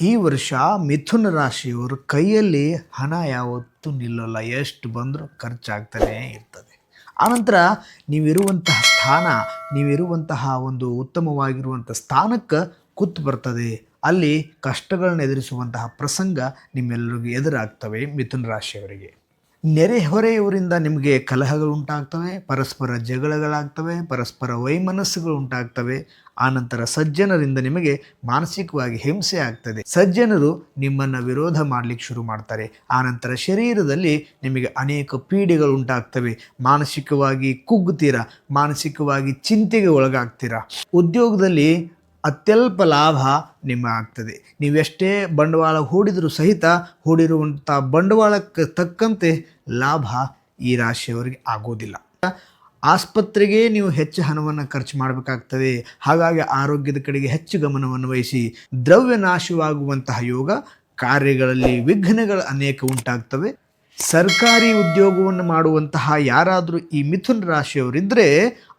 ಈ ವರ್ಷ ಮಿಥುನ ರಾಶಿಯವರು ಕೈಯಲ್ಲಿ ಹಣ ಯಾವತ್ತೂ ನಿಲ್ಲಲ್ಲ. ಎಷ್ಟು ಬಂದರೂ ಖರ್ಚಾಗ್ತಾನೇ ಇರ್ತದೆ. ಆನಂತರ ನೀವಿರುವಂತಹ ಸ್ಥಾನ, ನೀವಿರುವಂತಹ ಒಂದು ಉತ್ತಮವಾಗಿರುವಂಥ ಸ್ಥಾನಕ್ಕೆ ಕೂತು ಬರ್ತದೆ. ಅಲ್ಲಿ ಕಷ್ಟಗಳನ್ನ ಎದುರಿಸುವಂತಹ ಪ್ರಸಂಗ ನಿಮ್ಮೆಲ್ಲರಿಗೂ ಎದುರಾಗ್ತವೆ ಮಿಥುನ ರಾಶಿಯವರಿಗೆ. ನೆರೆಹೊರೆಯವರಿಂದ ನಿಮಗೆ ಕಲಹಗಳು ಉಂಟಾಗ್ತವೆ, ಪರಸ್ಪರ ಜಗಳಗಳಾಗ್ತವೆ, ಪರಸ್ಪರ ವೈಮನಸ್ಸುಗಳು ಉಂಟಾಗ್ತವೆ. ಆನಂತರ ಸಜ್ಜನರಿಂದ ನಿಮಗೆ ಮಾನಸಿಕವಾಗಿ ಹಿಂಸೆ ಆಗ್ತದೆ. ಸಜ್ಜನರು ನಿಮ್ಮನ್ನು ವಿರೋಧ ಮಾಡಲಿಕ್ಕೆ ಶುರು ಮಾಡ್ತಾರೆ. ಆನಂತರ ಶರೀರದಲ್ಲಿ ನಿಮಗೆ ಅನೇಕ ಪೀಡೆಗಳು ಉಂಟಾಗ್ತವೆ. ಮಾನಸಿಕವಾಗಿ ಕುಗ್ಗುತ್ತೀರಾ ಮಾನಸಿಕವಾಗಿ ಚಿಂತೆಗೆ ಒಳಗಾಗ್ತೀರಾ? ಉದ್ಯೋಗದಲ್ಲಿ ಅತ್ಯಲ್ಪ ಲಾಭ ನಿಮ್ಮ ಆಗ್ತದೆ. ನೀವೆಷ್ಟೇ ಬಂಡವಾಳ ಹೂಡಿದರೂ ಸಹಿತ ಹೂಡಿರುವಂಥ ಬಂಡವಾಳಕ್ಕೆ ತಕ್ಕಂತೆ ಲಾಭ ಈ ರಾಶಿಯವರಿಗೆ ಆಗೋದಿಲ್ಲ. ಆಸ್ಪತ್ರೆಗೆ ನೀವು ಹೆಚ್ಚು ಹಣವನ್ನು ಖರ್ಚು ಮಾಡಬೇಕಾಗ್ತದೆ. ಹಾಗಾಗಿ ಆರೋಗ್ಯದ ಕಡೆಗೆ ಹೆಚ್ಚು ಗಮನವನ್ನು ವಹಿಸಿ ದ್ರವ್ಯ ನಾಶವಾಗುವಂತಹ ಯೋಗ ಕಾರ್ಯಗಳಲ್ಲಿ ವಿಘ್ನಗಳು ಅನೇಕ ಉಂಟಾಗ್ತವೆ. ಸರ್ಕಾರಿ ಉದ್ಯೋಗವನ್ನು ಮಾಡುವಂತಹ ಯಾರಾದರೂ ಈ ಮಿಥುನ ರಾಶಿಯವರಿದ್ದರೆ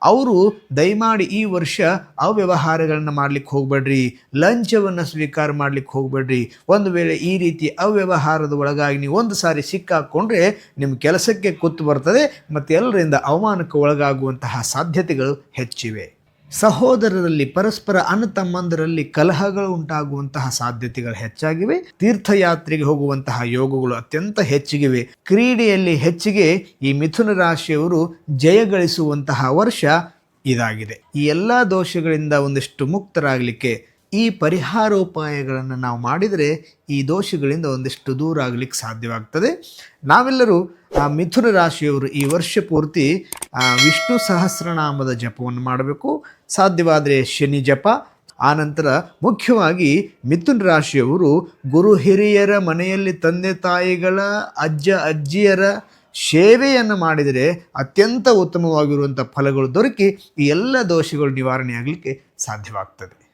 ಅವರು ದಯಮಾಡಿ ಈ ವರ್ಷ ಅವ್ಯವಹಾರಗಳನ್ನು ಮಾಡ್ಲಿಕ್ಕೆ ಹೋಗಬೇಡ್ರಿ. ಲಂಚವನ್ನು ಸ್ವೀಕಾರ ಮಾಡ್ಲಿಕ್ಕೆ ಹೋಗಬೇಡ್ರಿ. ಒಂದು ವೇಳೆ ಈ ರೀತಿ ಅವ್ಯವಹಾರದ ಒಳಗಾಗಿ ನೀವು ಒಂದು ಸಾರಿ ಸಿಕ್ಕಾಕೊಂಡ್ರೆ ನಿಮ್ಮ ಕೆಲಸಕ್ಕೆ ಕೂತು ಬರ್ತದೆ, ಮತ್ತು ಎಲ್ಲರಿಂದ ಅವಮಾನಕ್ಕೆ ಒಳಗಾಗುವಂತಹ ಸಾಧ್ಯತೆಗಳು ಹೆಚ್ಚಿವೆ. ಸಹೋದರರಲ್ಲಿ, ಪರಸ್ಪರ ಅನ್ನ ತಮ್ಮಂದರಲ್ಲಿ ಕಲಹಗಳು ಉಂಟಾಗುವಂತಹ ಸಾಧ್ಯತೆಗಳು ಹೆಚ್ಚಾಗಿವೆ. ತೀರ್ಥಯಾತ್ರೆಗೆ ಹೋಗುವಂತಹ ಯೋಗಗಳು ಅತ್ಯಂತ ಹೆಚ್ಚಿಗಿವೆ. ಕ್ರೀಡೆಯಲ್ಲಿ ಹೆಚ್ಚಿಗೆ ಈ ಮಿಥುನ ರಾಶಿಯವರು ಜಯಗಳಿಸುವಂತಹ ವರ್ಷ ಇದಾಗಿದೆ. ಈ ಎಲ್ಲ ದೋಷಗಳಿಂದ ಒಂದಿಷ್ಟು ಮುಕ್ತರಾಗಲಿಕ್ಕೆ ಈ ಪರಿಹಾರೋಪಾಯಗಳನ್ನು ನಾವು ಮಾಡಿದರೆ ಈ ದೋಷಗಳಿಂದ ಒಂದಿಷ್ಟು ದೂರ ಆಗಲಿಕ್ಕೆ ಸಾಧ್ಯವಾಗ್ತದೆ. ನಾವೆಲ್ಲರೂ ಮಿಥುನ ರಾಶಿಯವರು ಈ ವರ್ಷ ಪೂರ್ತಿ ಆ, ವಿಷ್ಣು ಸಹಸ್ರನಾಮದ ಜಪವನ್ನು ಮಾಡಬೇಕು. ಸಾಧ್ಯವಾದರೆ ಶನಿ ಜಪ ಆನಂತರ ಮುಖ್ಯವಾಗಿ ಮಿಥುನ ರಾಶಿಯವರು ಗುರು ಹಿರಿಯರ ಮನೆಯಲ್ಲಿ ತಂದೆ ತಾಯಿಗಳ ಅಜ್ಜ ಅಜ್ಜಿಯರ ಸೇವೆಯನ್ನು ಮಾಡಿದರೆ ಅತ್ಯಂತ ಉತ್ತಮವಾಗಿರುವಂಥ ಫಲಗಳು ದೊರಕಿ ಈ ಎಲ್ಲ ದೋಷಗಳು ನಿವಾರಣೆಯಾಗಲಿಕ್ಕೆ ಸಾಧ್ಯವಾಗ್ತದೆ.